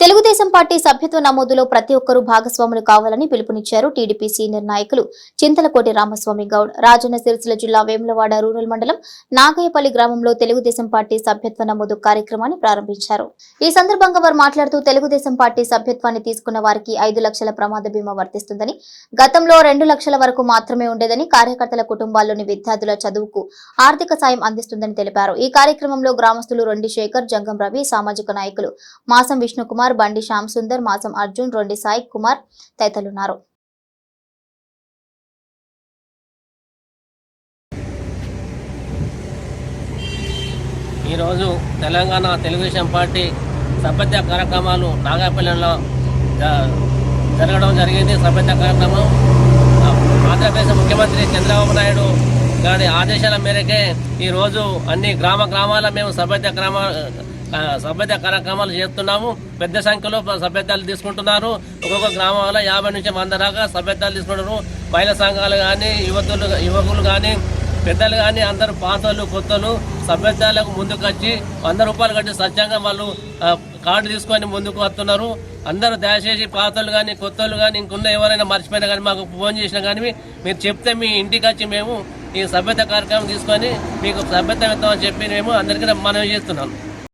Telugu Desam party సభ్యత్వ నమోదులో ప్రతి ఒక్కరూ భాగస్వాములు కావాలని పిలుపునిచ్చారు టీడీపీ సీనియర్ నాయకులు చింతలకోటి రామస్వామి గౌడ్. రాజన్న సిరిసిల్ల జిల్లా వేములవాడ రూరల్ మండలం నాగయ్యపల్లి గ్రామంలో తెలుగుదేశం పార్టీ సభ్యత్వ నమోదు కార్యక్రమాన్ని ప్రారంభించారు. ఈ సందర్భంగా వారు మాట్లాడుతూ తెలుగుదేశం పార్టీ సభ్యత్వాన్ని తీసుకున్న వారికి ఐదు లక్షల ప్రమాద బీమా వర్తిస్తుందని గతంలో రెండు లక్షల వరకు మాత్రమే ఉండేదని కార్యకర్తల కుటుంబాల్లోని విద్యార్థుల చదువుకు ఆర్థిక సాయం అందిస్తుందని తెలిపారు. ఈ కార్యక్రమంలో గ్రామస్తులు రొండి శేఖర్ జంగం రవి సామాజిక నాయకులు మాసం విష్ణుకుమార్ కుమార్ బండి శ్యామ్ సుందర్ మాసం అర్జున్ రొండి సాయి కుమార్ తదితరులున్నారు. ఈరోజు తెలంగాణ తెలుగుదేశం పార్టీ సభ్యత కార్యక్రమాలు నాగాపల్లిలో జరగడం జరిగింది. సభ్యత కార్యక్రమం ఆంధ్రప్రదేశ్ ముఖ్యమంత్రి చంద్రబాబు నాయుడు గారి ఆదేశాల మేరకే ఈరోజు అన్ని గ్రామ గ్రామాల మేము సభ్యత గ్రామ సభ్యత కార్యక్రమాలు చేస్తున్నాము. పెద్ద సంఖ్యలో సభ్యతలు తీసుకుంటున్నారు. ఒక్కొక్క గ్రామంలో యాభై నుంచి వంద దాకా సభ్యతలు తీసుకుంటున్నారు. మహిళా సంఘాలు కానీ యువతులు యువకులు కానీ పెద్దలు కానీ అందరూ పాతలు కొత్తలు సభ్యతలకు ముందుకు వచ్చి వంద రూపాయలు కట్టి స్వచ్ఛంగా వాళ్ళు కార్డు తీసుకొని ముందుకు వస్తున్నారు. అందరూ దయచేసి పాతలు కానీ కొత్తలు కానీ ఇంకున్న ఎవరైనా మర్చిపోయినా కానీ మాకు ఫోన్ చేసినా కానీ మీరు చెప్తే మీ ఇంటికి వచ్చి మేము ఈ సభ్యత కార్యక్రమం తీసుకొని మీకు సభ్యత ఇద్దామని చెప్పి మేము అందరికీ మనవి చేస్తున్నాను